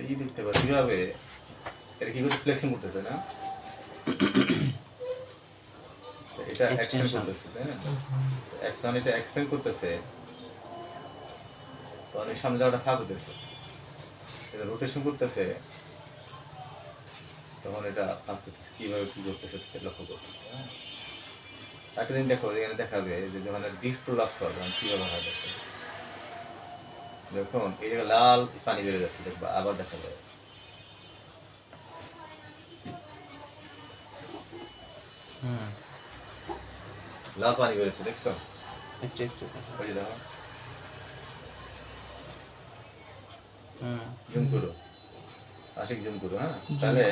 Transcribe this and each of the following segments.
এই দেখতে পাচ্ছি। কীভাবে? এটা কি করে ফ্লেক্সিং করতেছে না? এটা এক্সটেন্ড করতেছে তাই না? এটা এক্সটেন্ড করতেছে। তো অনেক সামনে ফাঁক হতেছে এটা রোটেশন করতেছে। তখন এটা ফাঁক করতেছে। কীভাবে কি করতেছে লক্ষ্য করতেছে হ্যাঁ? একটা দিন দেখো এখানে দেখাবে যে যখন ডিস্ক প্রলাপস হয় তখন কীভাবে হয় দেখো। দেখুন এই জায়গায় লাল পানি বেড়ে যাচ্ছে দেখবা আবার দেখা যায়। লাল পানি বেরোচ্ছে দেখছ? একটু একটু ওই যে দেখো। জুম করো। আশিক জুম করো হ্যাঁ? তাহলে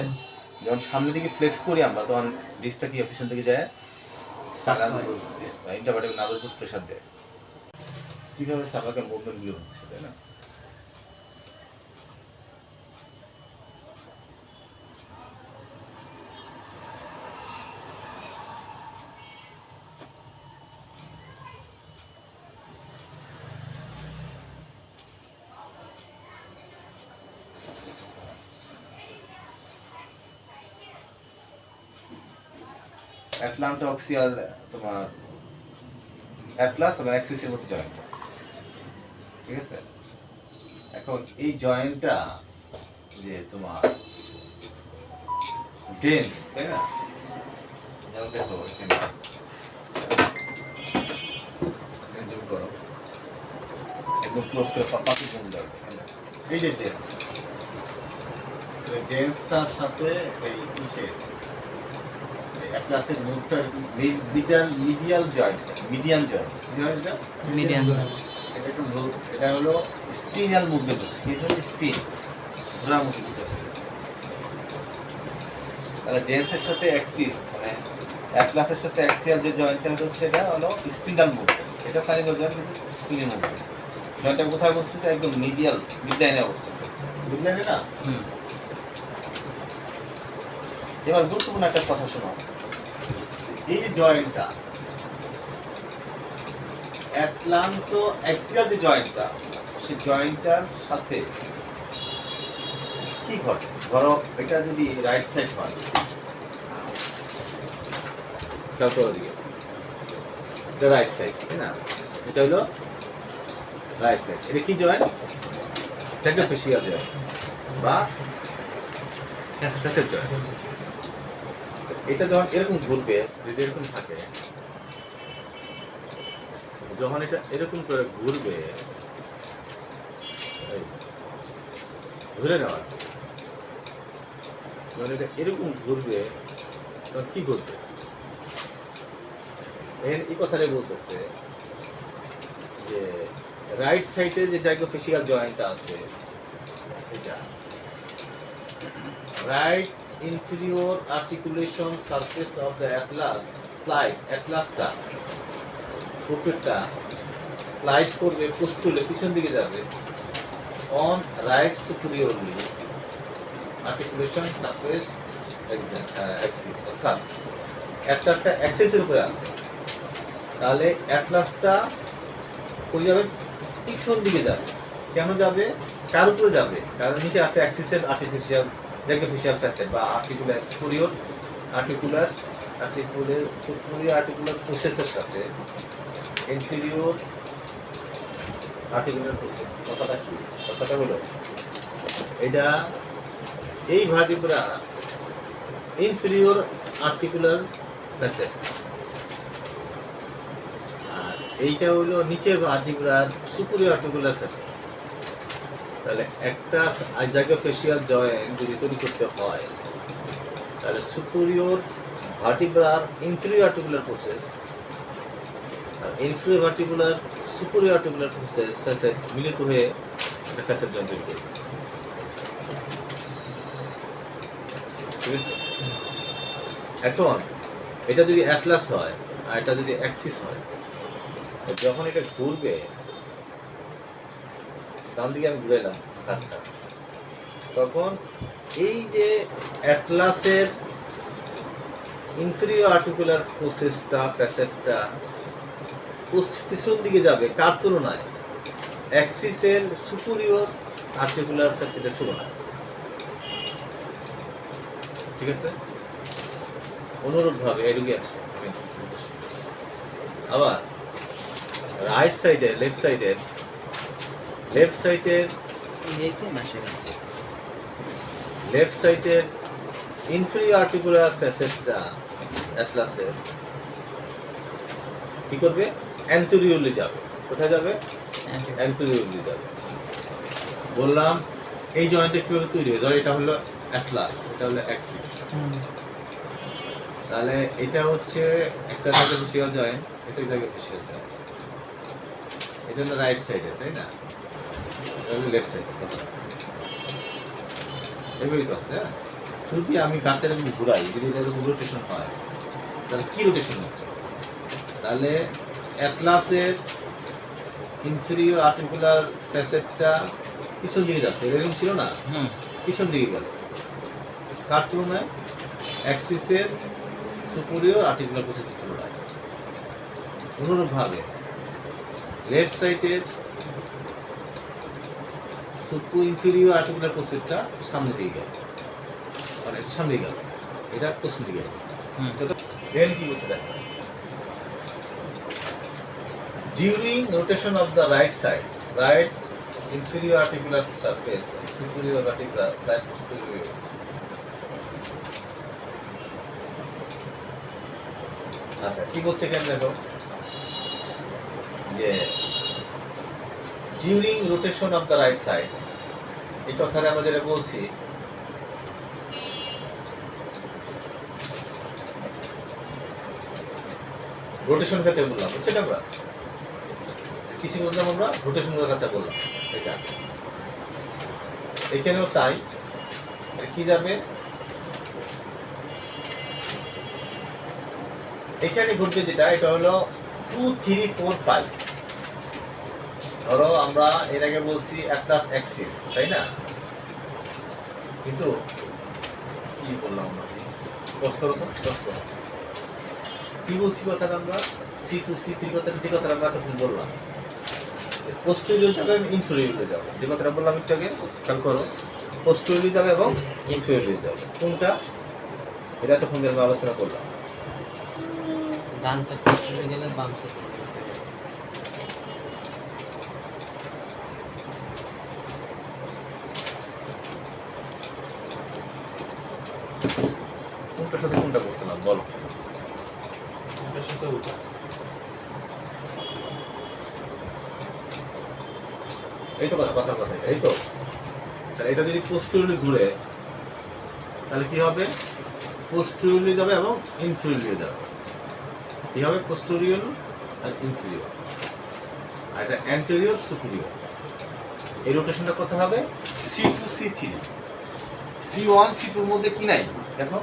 যখন সামনের দিকে ফ্লেক্স করি আমরা তখন ডিসটা কি পিছন থেকে যায়। ইন্টারভার্টিক প্রেশার দেয়। কীভাবে মুভমেন্টগুলো হচ্ছে তাই না? অ্যাটলান্টা অক্সিয়াল তোমার অ্যাটলাস এবং অ্যাক্সিসের মধ্যে জয়েন্ট ঠিক আছে? এখন এই জয়েন্টটা যে তোমার ডেন্স তাই না? ডেন্সটার সাথে জয়েন্ট মিডিয়াম জয়েন্ট জয়েন্টটা মিডিয়ান এটা একটু এটা হলো স্পিনাল মুভমেন্ট হচ্ছে। স্পিন ঘোরামুখী করতেছে তাহলে ডেন্সের সাথে অ্যাক্সিস মানে অ্যাটলাসের সাথে অ্যাক্সিয়াল যে জয়েন্টটা হচ্ছে এটা হলো স্পিনাল মুভমেন্ট এটা সাইনিক জয়েন্ট কিন্তু স্পিনের মুভমেন্ট জয়েন্টটা কোথায় অবস্থিত? একদম মিডিয়াল মিডলাইনে অবস্থিত। মিডলাইনে না? এবার গুরুত্বপূর্ণ একটা কথা শোনো। এই যে জয়েন্টটা অ্যাটলান্টো অ্যাক্সিয়াল যে জয়েন্টটা জয়েন্টটার সাথে কি ঘটে? ধরো এটা যদি রাইট সাইড হয়। হলো রাইট সাইড এটা কি এটা যখন এরকম ঘুরবে, যদি এরকম থাকে যখন এটা এরকম করে ঘুরবে ঘুরে নেওয়ার যখন এটা এরকম ঘুরবে, তখন কি এর এই কথাটাই বলতেছে যে রাইট সাইডে যে জায়গা ফেসিয়াল জয়েন্টটা আছে, এটা right inferior articulation surface of the atlas slide, atlasটা উপরটা স্লাইড করবে পোস্টুলে পিছন দিকে যাবে। On right superiorly articulation surface axis অর্থাৎ অ্যাটলাসটা অ্যাক্সিসের উপরে আছে। তাহলে অ্যাটলাসটা কই যাবে? পিছন দিকে যাবে। কেন যাবে? কার উপরে যাবে? কারণ নিচে আছে অ্যাক্সিসের আর্টিফিশিয়াল জ্যাগোফিশিয়াল ফ্যাসেট বা articular superior articular articular superior articular প্রসেসের সাথে ইনফিরিয়র আর্টিকুলার প্রসেস কথাটা কি? কথাটা হলো, এটা এই ভার্টিব্রা ইনফিরিয়র আর্টিকুলার ফ্যাসেট আর এইটা হলো নিচের ভার্টিব্রার সুপিরিয়র আর্টিকুলার ফ্যাসেট তাহলে একটা জায়গা ফেসিয়াল জয়েন্ট যদি তৈরি করতে হয়, তাহলে সুপিরিয়র ভার্টিব্রার ইনফিরিয়র আর্টিকুলার প্রসেস আর ইনফিরিয়র ভার্টিকুলার সুপিরিয়র আর্টিকুলার ফ্যাসেট মিলিত হয়ে একটা ফ্যাসেট জয়েন্ট তৈরি করবে। এখন, এটা যদি অ্যাটলাস হয় আর এটা যদি অ্যাক্সিস হয় যখন এটা ঘুরবে ডান দিকে আমি ঘুরে এলাম কাঠটা, তখন এই যে অ্যাটলাসের ইনফিরিয়র আর্টিকুলার প্রসেসটা ফ্যাসেটটা পিছন দিকে যাবে, কার তুলনায়? অ্যাক্সিসের সুপিরিয়র আর্টিকুলার ফ্যাসেটের তুলনায়। ঠিক আছে? অনুরূপভাবে, এদিকে আসে আবার রাইট সাইডে লেফট সাইডের লেফট সাইডের লেফট সাইডের ইনফ্রি আর্টিকুলার ফ্যাসেটটা অ্যাটলাসের কি করবে? অ্যান্টোরিওলি যাবে। কোথায় যাবে? অ্যান্টোরিওলি। যাবে। বললাম এই জয়েন্টটা কীভাবে তৈরি হয়? ধর এটা হলো অ্যাটলাস এটা হলো অ্যাক্সিস। তাহলে এটা হচ্ছে একটা জায়গায় ফেসিয়াল জয়েন্ট এটা জায়গায় ফেসিয়াল জয়েন্ট। এটা হলো রাইট সাইডে তাই না? এটা হলো লেফট সাইডে এভাবেই তো আছে হ্যাঁ? যদি আমি গানটা এরকম ঘুরাই যদি এটা এরকম রোটেশন হয় তাহলে কি রোটেশন হচ্ছে? তাহলে অ্যাটলাসের ইনফেরিয়র আর্টিকুলার ফ্যাসেটটা পিছন দিকে যাচ্ছে এরকম ছিল না? হুম। পিছন দিকে গেল। কার তুলনায় অ্যাক্সিসের সুপরিয়র আর্টিকুলার প্রসেসের তুলনায়। অনুরূপভাবে লেফট সাইডের সুপু ইনফিরিয়র আর্টিকুলার প্রসেসটা সামনে দিকে গেল। মানে সামনে গেল। এটা পশ্চিম দিকে গেল। হুম। then কি বলছে দেখো? During rotation of the right side right inferior articular surface superior articular side posterior আচ্ছা কি বলছে এখানে দেখো যে during rotation of the right side এই কথাটা আমরা যেটা বলছি রোটেশন ক্ষেত্রে বললাম বুঝছেন আমরা কিছু বললাম আমরা রোটেশন কথা বললাম এটা। এখানেও তাই। কি যাবে? এখানে ঘটবে যেটা, এটা হলো টু থ্রি ফোর ফাইভ ধরো আমরা এর আগে বলছি অ্যাটলাস অ্যাক্সিস, তাই না? কিন্তু কি বললাম আমরা? দশ কি বলছি কথাটা আমরা? সি টু সি থ্রি কথাটা, যে কথাটা আমরা তখন বললাম। পোস্টেরিয়র যাবে এবং ইনফেরিয়র যাবে। যে কথাটা বললাম একটু আগে খেয়াল করো। পোস্টেরিয়র যাবে এবং ইনফেরিয়র যাবে। কোনটা? এটা তখন আমরা আলোচনা করলাম। ডান সাইড পোস্টারে গেলে বাম সাইড। কোনটার সাথে কোনটা বলছিলাম বলো। ওটার সাথে ওটা এই তো কথা কথার কথা এই তো। তাহলে এটা যদি পোস্টেরিয়রলি ঘুরে তাহলে কি হবে? পোস্টেরিয়রলি যাবে এবং ইনফেরিয়রলি যাবে। কি হবে? পোস্টেরিয়র আর ইনফেরিয়র আর এটা অ্যান্টেরিয়র সুপিরিয়র এই রোটেশনটা কত হবে? C two C three C one C টুর মধ্যে কি নাই? দেখো।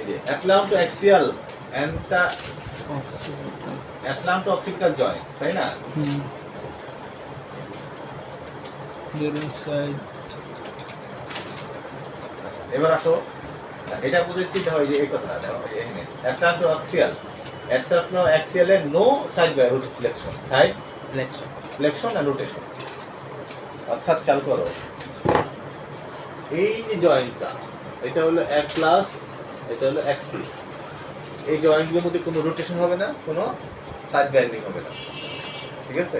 এই যে অ্যাটলাম টু অ্যাক্সিয়াল অ্যান্টা অ্যাটলাম টু অক্সিপিটাল জয়েন্ট তাই না? আচ্ছা, এবার আসো। এটা বুঝেছি এই যে এই কথা দেখো এই যে এখানে। Atlanto axial atlanto অ্যাক্সিয়ালের no side by flexion side flexion flexion R rotation অর্থাৎ খেয়াল করো এই যে জয়েন্টটা এটা হলো এক প্লাস এটা হলো অ্যাক্সিস এই জয়েন্টগুলোর মধ্যে কোনো রোটেশন হবে না কোনো সাইড ব্যান্ডিং হবে না। ঠিক আছে?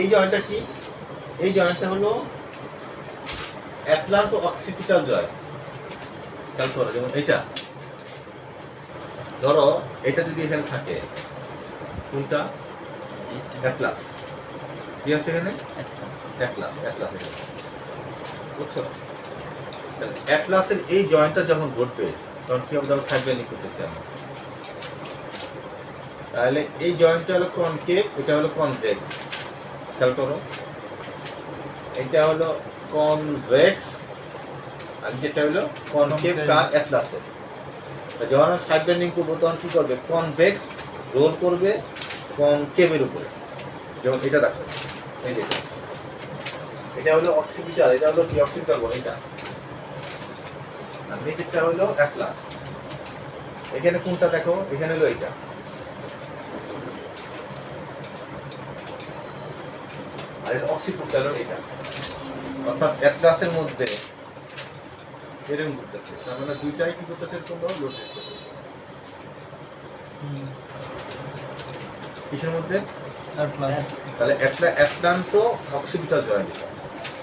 এই জয়েন্টটা কি? এই জয়েন্টটা হলো অ্যাটলান্টো অক্সিপিটাল জয়েন্ট। খেয়াল করো, যেমন এটা। ধরো, এটা যদি এখানে থাকে, কোনটা? অ্যাটলাস। কি আছে এখানে? অ্যাটলাস অ্যাটলাস এখানে। বুঝছ? অ্যাটলাসের এই জয়েন্টটা যখন ঘটবে, তখন কি হবে? ধরো সাইড ব্যান্ডিং করতেছি আমরা। তাহলে এই জয়েন্টটা হলো কনকেভ, এটা হলো কনভেক্স। খেয়াল করো। এটা হলো কনভেক্স আর যেটা হলো কনকেভ. কার অ্যাটলাসের যখন আমরা সাইড ব্যান্ডিং করব তখন কী করবে? কনভেক্স রোল করবে কনকেভের উপরে। যেমন এটা দেখো এই যে এটা। এটা হলো অক্সিপিটাল এটা হলো কি? অক্সিপিটাল বলে এটা। আর নিচেরটা হলো অ্যাটলাস এখানে কোনটা দেখো? এখানে হলো এইটা। আর এটা অক্সিপিটাল এটা। অর্থাৎ অ্যাটলাসের মধ্যে এরকম করতেছে তার মানে দুইটাই কি করতেছে? এরকম রোটেট করতেছে। কিসের মধ্যে? তাহলে অ্যাটলান্টো অক্সিপিটাল জয়েন্ট এটা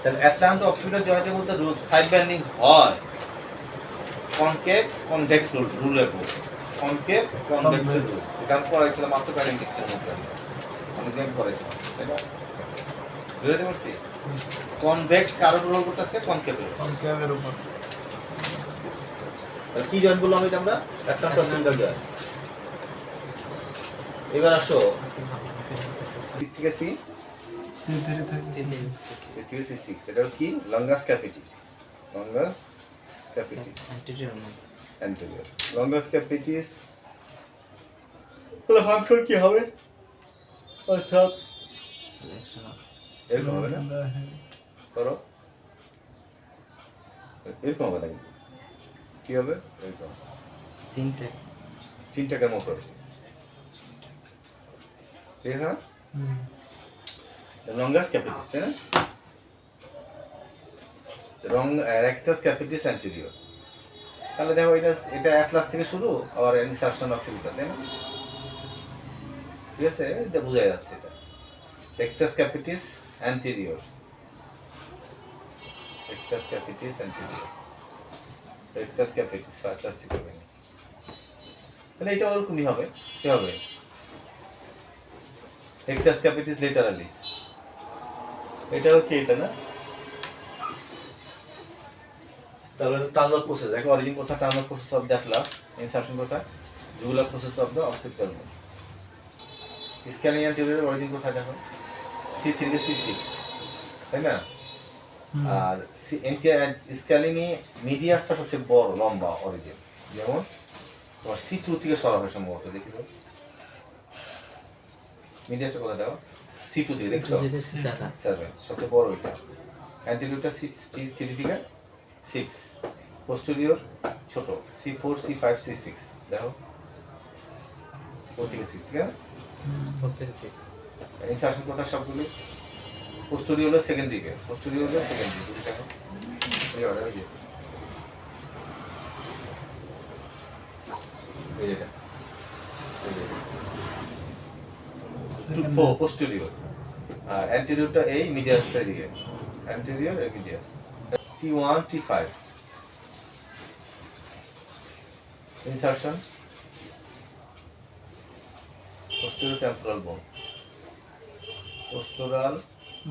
তাহলে অ্যাটলান্টো অক্সিপিটাল জয়েন্টের মধ্যে সাইড ব্যান্ডিং হয়। কনকেভ কনভেক্স রুল রুলের উপর কনকেভ কনভেক্সের রুল এটা আমি পড়াইছিলাম আত্মকারিমিক্সের মধ্যে। অনেকদিন আমি পড়াইছিলাম। তাই না? বুঝতে পারছি? কনভেক্স কারোর রোল করতেছে কনকেভের কনকেভের উপর। কি জয়েন্ট বললাম এটা আমরা? অ্যাটলান্টো অক্সিপিটাল জয়েন্ট এবার আসো। আছে দিক থেকে সি সি থ্রি থেকে সি সিক্স এটা কি? Longus capitis longus capitis anterior anterior. Longus capitis তাহলে ফাংশন কি হবে? অর্থাৎ সিলেকশন অফ এরকম হবে না? করো। এরকম হবে নাকি? কি হবে? এরকম। সিনটেক তিন মতো। ঠিক আছে না? লঙ্গাস ক্যাপিটিস তাই না? রং রেক্টাস ক্যাপিটিস অ্যান্টেরিয়র তাহলে দেখো এটা এটা অ্যাটলাস থেকে শুরু আবার ইনসারশন অক্সিপিটাল তাই না? ঠিক আছে? এটা বোঝা যাচ্ছে এটা। Rectus capitis rectus capitis anterior rectus capitis atlas থেকে হবে। তাহলে এটা ওরকমই হবে। কি হবে? রেক্টাস ক্যাপিটিস লেটারালিস এটা হচ্ছে এটা না? তারপরে টার্নার প্রসেস দেখো অরিজিন কোথায় turner process of that last insertion কোথায় jugular process of the occipital scanning anterior origin কোথায় দেখো? সি থ্রি সি সিক্স তাই না? আর স্ক্যালিংয়ে মিডিয়াসটা সবচেয়ে বড় লম্বা অরিজিন যেমন তোমার সি টু থেকে সরা হয় সম্ভবত দেখি তো। মিডিয়াসটা কোথায় দেখো? সি টু থেকে দেখছ? সেভেন সেভেন সবচেয়ে বড় ওইটা অ্যান্টিরিয়রটা সিক্স থ্রি থেকে সিক্স পোস্টেরিয়র ছোট। C four C five C six দেখো। ফোর থেকে সিক্স ঠিক আছে? ফোর থেকে সিক্স ইনসার্শন কথা সবগুলি পোস্টোরি হলো সেকেন্ড দিকে পোস্টোরি হলো সেকেন্ড দিকে দেখো এই অর্ডার এই এটা। পোস্টেরিয়র আর অ্যান্টেরিয়রটা এই মিডিয়াসটার দিকে। Anterior R medius T one T five insertion posterior temporal bone postural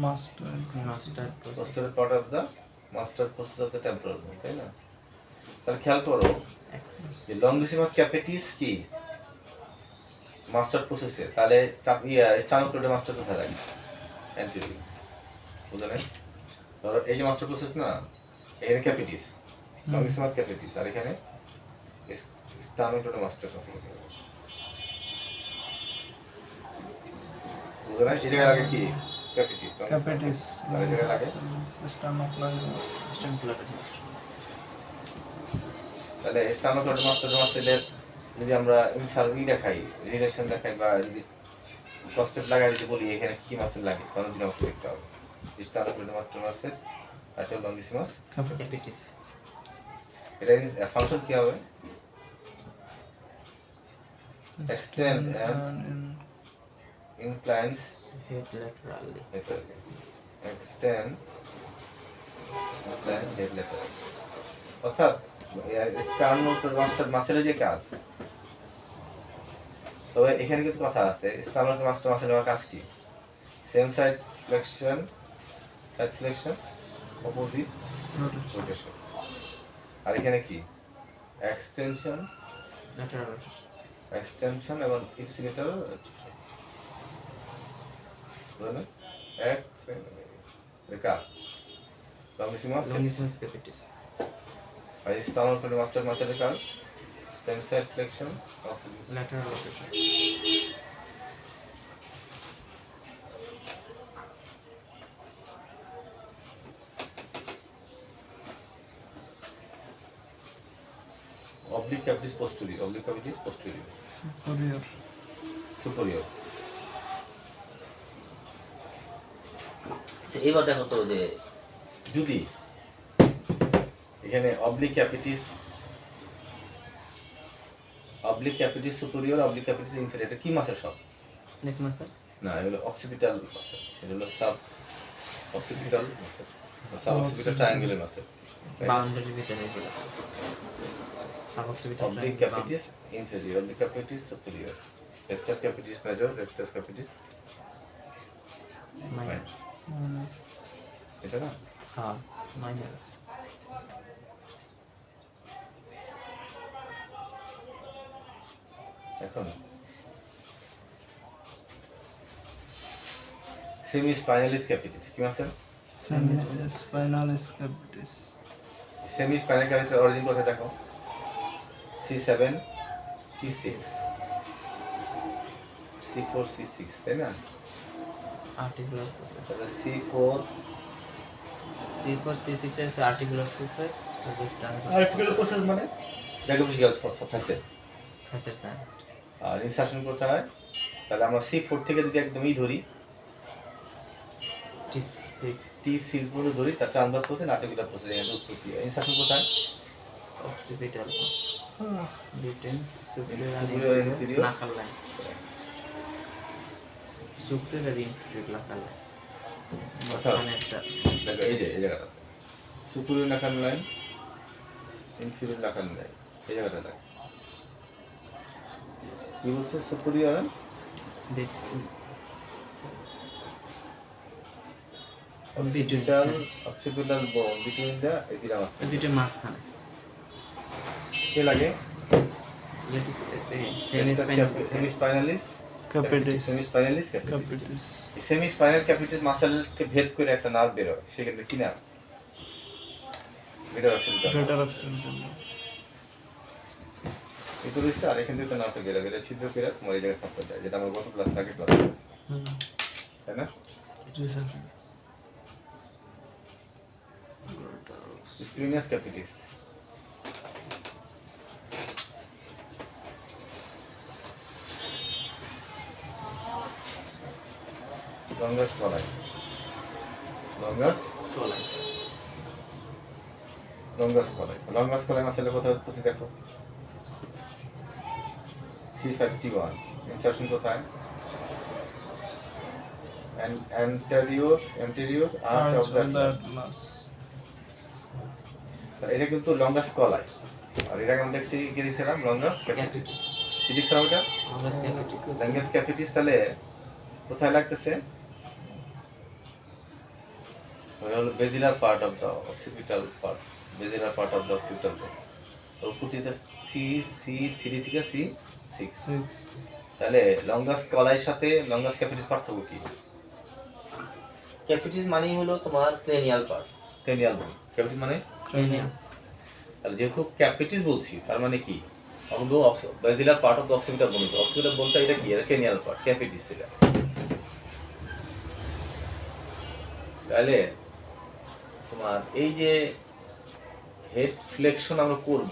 master master postural part of the master process of the temporal bone তাই না? তাহলে খেয়াল করো যে লঙ্গিসিমাস ক্যাপিটিস কি? মাস্টার প্রসেসে তাহলে স্টানোক্লোডে মাস্টার কোথায় লাগে। অ্যান্টিরিয়র বুঝলেন ধরো এই যে মাস্টার প্রসেস না এখানে ক্যাপিটিস লঙ্গিসিমাস ক্যাপিটিস আর এখানে স্টানোক্লোডে মাস্টার প্রসেস বুঝলেন এই জায়গায় লাগে কি ক্যাপিটিস ক্যাপিটিস আর এই লাগে স্টানোক্লাইমাস তাহলে স্টানোক্লোড মাস্টার মাস্টারের যদি আমরা সার্ভি দেখাই রিলেশন দেখাই বা যদি কস্টেপ লাগাই যদি বলি এখানে কি মাসেল লাগে? তাহলে দিন অবশ্যই দেখতে হবে। স্টানোক্লোড মাস্টার মাসের আর লঙ্গিসিমাস ক্যাপিটিস এটা ফাংশন কি হবে? Extend and- inclines head laterally extend incline head later অর্থাৎ স্টানোক্লোড মাস্টার মাসেলের যে কাজ তবে এখানে কিন্তু কথা আছে স্টানোক্লোড মাস্টার মাসেলের কাজ কি? Same side flexion side flexion opposite rotation আর এখানে কি? এক্সটেনশন এক্সটেনশন এবং ইপসিলেটার বুঝলেন এক রেখা লঙ্গিসিমাস লঙ্গিসিমাস ক্যাপিটিস আর স্টানোক্লোড মাস্টার মাসেলের কাজ same side flexion opposite lateral rotation oblique capitis posterior oblique capitis posterior. Superior superior. এবার দেখো তো যে যদি এখানে oblique capitis oblique capitis superior oblique capitis inferior কি মাসের সব? দেখুন স্যার না এগুলো অক্সিপিটাল মাসেল এগুলো sub occipital muscle sub occipital triangular muscle বাউন্ডারির ভিতরে এগুলো suboccipital oblique capitis inferior oblique capitis superior rectus capitis major rectus capitis minor এটা না? হ্যাঁ মাইনার এখন। সেমি স্পাইনালিস ক্যাপিটিস কি muscle Semi-spinalis capitis. Semispinal capital origin কোথায় দেখো? C seven T six C four C six তাই না? আর্টিকুলার প্রসেস তাহলে C four C four C six S articular process articular process মানে? জাইগোফিজিক্যাল ফ্যাসেট ফেসের সাইন আর ইনসার্শন করতে হয় তাহলে আমরা সি ফোর থেকে যদি একদমই ধরি টি সিক্স পর্যন্ত ধরি তার ট্রান্সভার্স প্রসেস আর্টিকুলার প্রসেস এখানে উৎপত্তি হয়। ইনসার্শন কোথায় occipital between superior inferior. Nuchal line inferior nuchal line আচ্ছা। একটা। দেখো এই যে এই জায়গাটা। লাইন ইনফিরিয়র নাকান লাইন এই জায়গাটা দেখ। কি বলছে সুপুরিয়র epidermis ওই দুইটা মাঝখানে। কে লাগে? Lettuce semi semispinalis Capitis. Semispinalis capitis semispinal capitis মাসেলকে ভেদ করে একটা নার্ভ বের হয় সেখানে কি নার্ভ? এটা অক্সিপিটাল Greater occipital. এটা রয়েছে আর এখান থেকে নার্ভটা বের হবে এটা ছিদ্র করে তোমার এই জায়গায় সাপ্লাই যায় যেটা আমরা গত ক্লাস আগে ক্লাস করেছি তাই না? Splenius capitis longus colli longus longus colli longus colli মাসেলে কোথায় উৎপত্তি দেখো। সি ফিফটি ওয়ান ইনসার্শন কোথায়? Anterior anterior arch arch of the of the atlas. এটা কিন্তু লঙ্গাস কলাই আর এটা আমরা দেখছি কি দেখছিলাম? লঙ্গাস ক্যাপিটিস কি দেখছিলাম ওটা লঙ্গাস ক্যাপিটিস তাহলে কোথায় লাগতেছে? ওটা হলো basilar part of the occipital part basilar part of the occipital part ওর প্রতিটা সি সি থ্রি থেকে সি সিক্স Six. তাহলে লঙ্গাস কলাইয়ের সাথে লঙ্গাস ক্যাপিটিস পার্থক্য কি? ক্যাপিটিস মানেই হলো তোমার ক্রেনিয়াল পার্ট ক্রেনিয়াল ক্যাপিটিস মানে? তাহলে যেহেতু ক্যাপিটিস বলছি তার মানে কি? অঙ্গ basilar part of the occipital bone occipital বোনটা এটা কি? এটা ক্রেনিয়াল পার্ট ক্যাপিটিস এটা। তাহলে তোমার এই যে হেড ফ্লেকশন আমরা করব,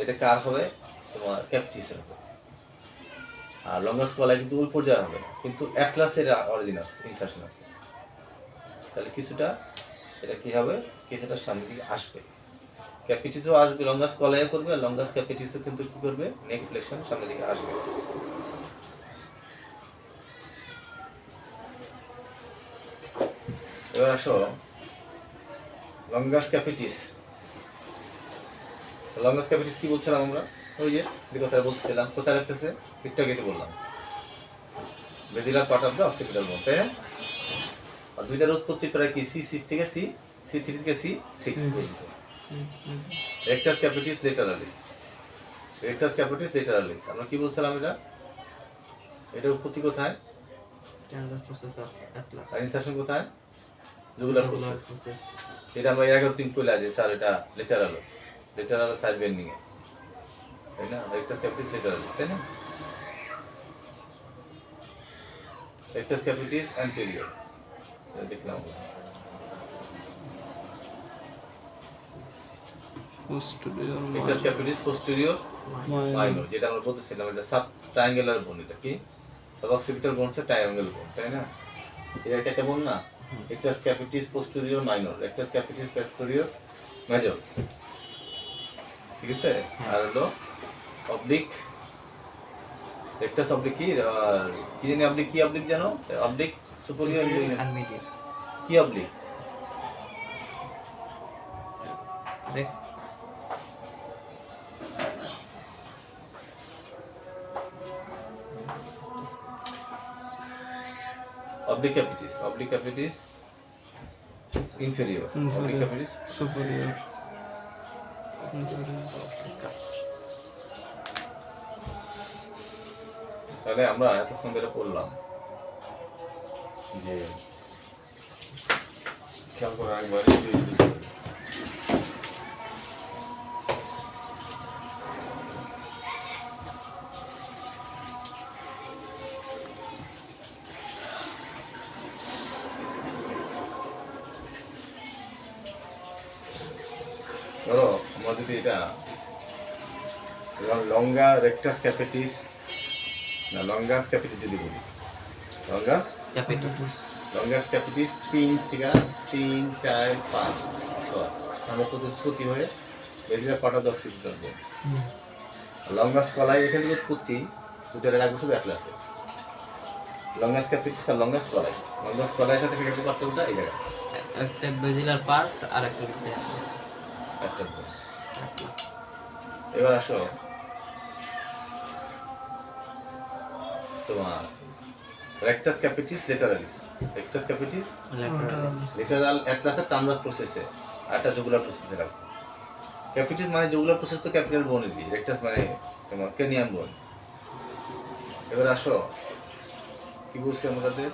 এটা কার হবে? তোমার ক্যাপিটিসের হবে আর লঙ্গাস কলায় কিন্তু ওই পর্যায়ে হবে না, কিন্তু অ্যাটলাসের অরিজিন আছে ইনসার্শন আছে। তাহলে কিছুটা, এটা কি হবে? কিছুটা সামনে দিকে আসবে। ক্যাপিটিসও আসবে লঙ্গাস কলায় করবে, আর লঙ্গাস ক্যাপিটিসও কিন্তু কি করবে? নেক ফ্লেকশন সামনের দিকে আসবে। এবার আসো লঙ্গাস ক্যাপিটিস লঙ্গাস ক্যাপিটিস কি বলছিলাম আমরা? ওই যে যে কথা বলছিলাম কোথায় রাখতেছে? একটু আগে তো বললাম। Basilar part of the occipital bone তাই না? আর দুইটার উৎপত্তি প্রায় কি? সি সিক্স থেকে সি সি থ্রি থেকে C six. Rectus capitis lateralis rectus capitis lateralis আমরা কি বলছিলাম এটা? এটা উৎপত্তি কোথায়? ইনসার্শন কোথায়? জুগুলার প্রসেস এটা আমরা এর আগে তিন কইলা যে স্যার এটা লেটারাল লেটারাল সাইড বেন্ডিং এ তাই না? রেক্টাস ক্যাপিটিস লেটারালিস তাই না? রেক্টাস ক্যাপিটিস অ্যান্টেরিয়র দেখলাম। Posterior rectus capitis posterior. Minor যেটা আমরা বলতেছিলাম এটা সাব ট্রায়াঙ্গুলার বোন এটা কি? অক্সিপিটাল বোন সে ট্রায়াঙ্গেল বোন তাই না? এটা একটা বোন না? Rectus capitis posterior minor rectus capitis posterior major ঠিক আছে? আর হলো অবলিক রেক্টাস অবলিক কি? কি জানি অবলিক কি অবলিক জানো? অবলিক সুপেরিয়র কি oblique oblique oblicapitis inferior Inferior. oblique superior তাহলে আমরা এতক্ষণ ধরে পড়লাম যে খেয়াল করার একবার লঙ্গা রেক্টাস ক্যাপিটিস। না লঙ্গাস ক্যাপিটিস যদি বলি। লঙ্গাস? ক্যাপিটাল লঙ্গাস ক্যাপিটিস তিন থেকে তিন চার পাঁচ ছয়। আমরা প্রতিশ্রুতি হয়ে বেশিরভাগ পাটাদক্সি করব লঙ্গাস কলাই এখানে যে উৎপত্তি দুটোটা রাখব শুধু এক ক্লাসে লঙ্গাস ক্যাপিটিস আর লঙ্গাস কলাই। লঙ্গাস কলাইয়ের সাথে ফিরে পার্থক্যটা এই জায়গায়। একটা পার্ট আর একটা এবার আসো। তোমার rectus capitis lateralis rectus capitis lateral এক ক্লাসের টার্নাস প্রসেসে আর একটা জুগুলার প্রসেসে রাখব। ক্যাপিটিস মানে জুগুলার প্রসেস তো ক্যাপিটাল বোনে দিই রেক্টাস মানে তোমার কেনিয়াম বোন এবার আসো। কি বলছি আমাদের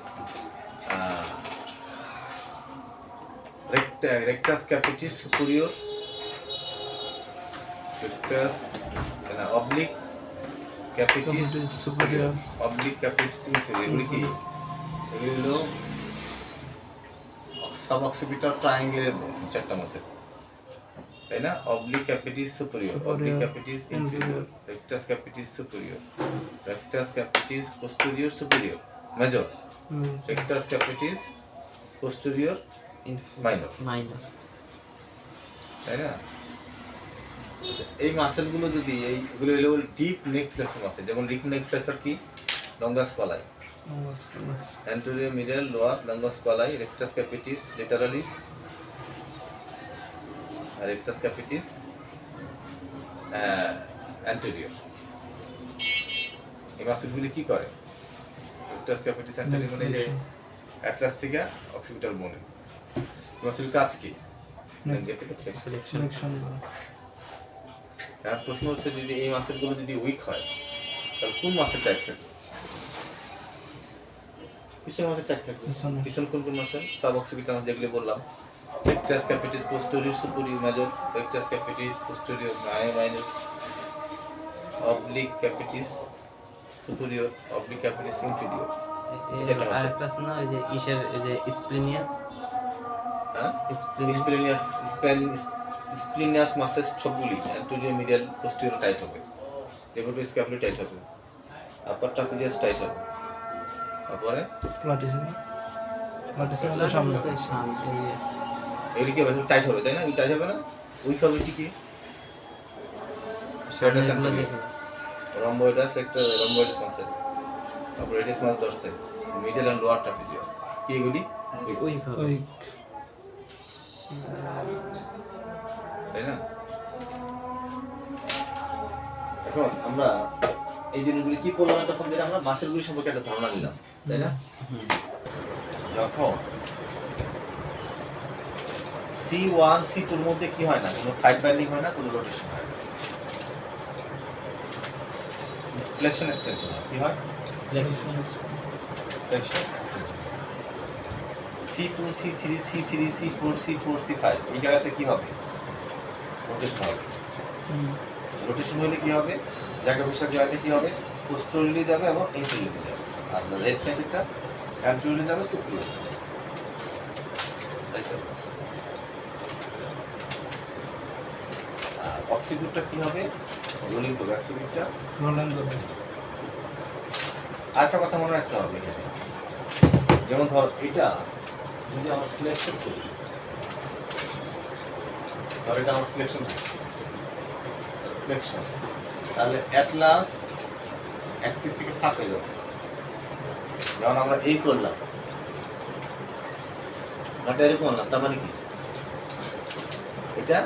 rectus capitis superior rectus oblique capitis Capitis superior. Oblique capitis এগুলি কি এগুলি হলো সাবঅক্সিপিটাল ট্রায়াঙ্গেলের চারটা মাসেল তাই না oblique capitis superior oblique capitis inferior rectus capitis superior rectus capitis posterior superior major rectus capitis posterior minor minor তাই না এই মাসেলগুলো যদি এইগুলো এগুলো ডিপ নেক ফ্লেক্সার মাসেল যেমন ডিপ নেক ফ্লেক্সার কি? Longus colli anterior middle lower longus colli rectus capitis lateralis আর rectus capitis anterior এই মাসেলগুলি কি করে? রেকটাস ক্যাপিটিস অ্যান্টোরিয়া মানে যে অ্যাট্রাস থেকে অক্সিপিটাল মনে এই কাজ কি? এখন প্রশ্ন হচ্ছে যদি এই মাসেলগুলো যদি উইক হয় তাহলে কোন মাসেল টাইপ থাকবে? পিছনের মাসেল টাইপ থাকবে। পিছন কোন কোন মাসেল সাব যেগুলো বললাম। Rectus capitis posterior superior major rectus capitis posterior minor oblique capitis superior oblique capitis inferior যেটা আছে। না? ওই যে ইসের যে স্প্লিনিয়াস? হ্যাঁ? স্প্লিনিয়াস। স্প্লিনিয়াস স্প্লিনিয়াস মাসেস সবগুলি অ্যান্টোরিয়র মিডিয়াল পোস্টেরিয়র টাইট হবে। লেভোটো স্ক্যাপুলি টাইট হবে। আপার ট্রাকুজিয়াস টাইট হবে। তারপরে. Platicina হলো সামনে। এগুলি কি হবে টাইট হবে তাই না? টাইট হবে না? উইক হবে কি সেটা রম্বয়েডাস একটা রম্বয়েডাস মাসেল তারপর রেডিস মাস ধরছে। মিডল অ্যান্ড লোয়ার ট্রাপিজিয়াস কি এগুলি? হবে ওই তাই না? এখন আমরা এই জিনিসগুলি কি করলাম তখন যেটা আমরা মাসেলগুলি সম্পর্কে একটা ধারণা নিলাম তাই না? যখন সি ওয়ান সি টুর মধ্যে কি হয় না? কোনো সাইড বাইন্ডিং হয় না কোনো রোটেশন হয় না। ফ্লেকশন এক্সটেনশন হয় কি হয়? Flexion C two C three C three C four C four C five এই জায়গাতে কি হবে? রোটেশন হবে। রোটেশন হলে কি হবে? জায়গা বসার জায়গাতে কি হবে? পোস্টোরিলি যাবে এবং এন্টোরিলি যাবে। আর লেফট সাইডেরটা অ্যান্টোরিলি যাবে সুপ্রিয়র তাই তো? আর কি হবে? রোলিং করবে অক্সিবিটটা রোলান করবে আরেকটা কথা মনে রাখতে হবে এখানে। যেমন ধর এটা যদি আমরা ফ্লেক্সন করি আর এটা আমার ফ্লেকশন ফ্লেকশন তাহলে অ্যাটলাস অ্যাক্সিস থেকে ফাঁক হয়ে যাবে। যখন আমরা এই করলাম। ঘাটা এরকম করলাম তার মানে কি? এটা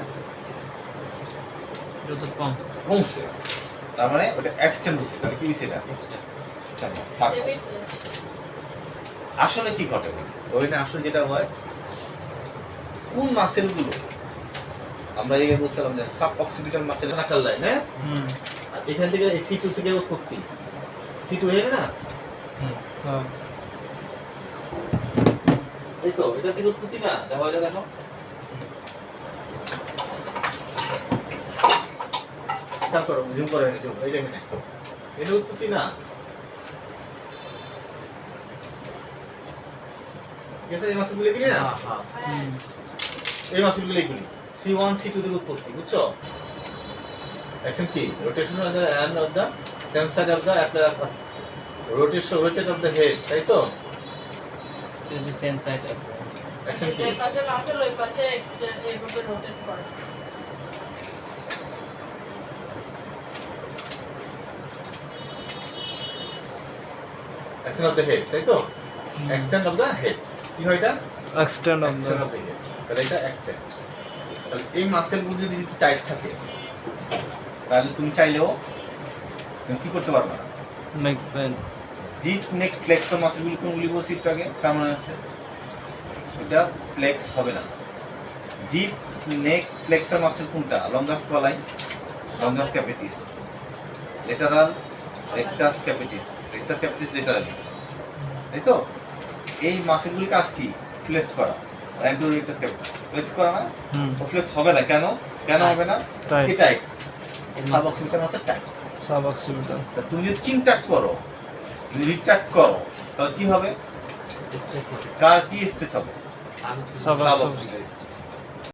কমছে। তার মানে ওটা এক্সটেন্ড হচ্ছে। তাহলে কি হচ্ছে এটা? ফাঁক আসলে কি ঘটে? ওইটা আসলে যেটা হয় কোন মাসেলগুলো আমরা এই বলছিলাম যে sub occipital muscle nuchal line হ্যাঁ? আর এখান থেকে এই সি টু থেকে উৎপত্তি সি টু হয়ে না? হ্যাঁ। এই তো এটা থেকে উৎপত্তি না? দেখো এটা দেখো। খেয়াল করো জুম করো এটা এই দেখেন এটা উৎপত্তি না? ঠিক আছে এই মাসেলগুলো কি না? হ্যাঁ হ্যাঁ। এই মাসেলগুলো এইগুলি সি ওয়ান সি টু থেকে উৎপত্তি বুঝছ? অ্যাকশন কি? Rotation of the hand of the side of the rotation rotate of the head তাই তো? এটা তো সেন্স সাইড অ্যাকশন কি? পাশে মাসেল ওই পাশে এক্সটেন্ড এভাবে রোটেট করে। অ্যাকশন অফ দ্য হেড তাই তো? এক্সটেন্ড অফ দ্য হেড কি হয় এটা? Extend of extend of the head তাহলে এটা এক্সটেন্ড তাহলে এই মাসেলগুলো যদি যদি টাইট থাকে তাহলে তুমি চাইলেও তুমি কি করতে পারবে না? ডিপ নেক ফ্লেক্সর মাসেলগুলো কোনগুলি বলছি একটু আগে? কেমন আছে এটা ফ্লেক্স হবে না। ডিপ নেক ফ্লেক্সর মাসেল কোনটা? Longus colli longus capitis lateral rectus capitis rectus capitis lateralis তাই তো? এই মাসেলগুলি কাজ কি ফ্লেক্স করা। ফ্লেক্স করা না? হুম। ও ফ্লেক্স হবে না। কেন? কেন হবে না? কি tight suboccipital muscle tight suboccipital তা তুমি যদি চিনটাক করো রিট্রাক্ট করো তাহলে কি হবে? কার কি স্টেজ হবে? সাব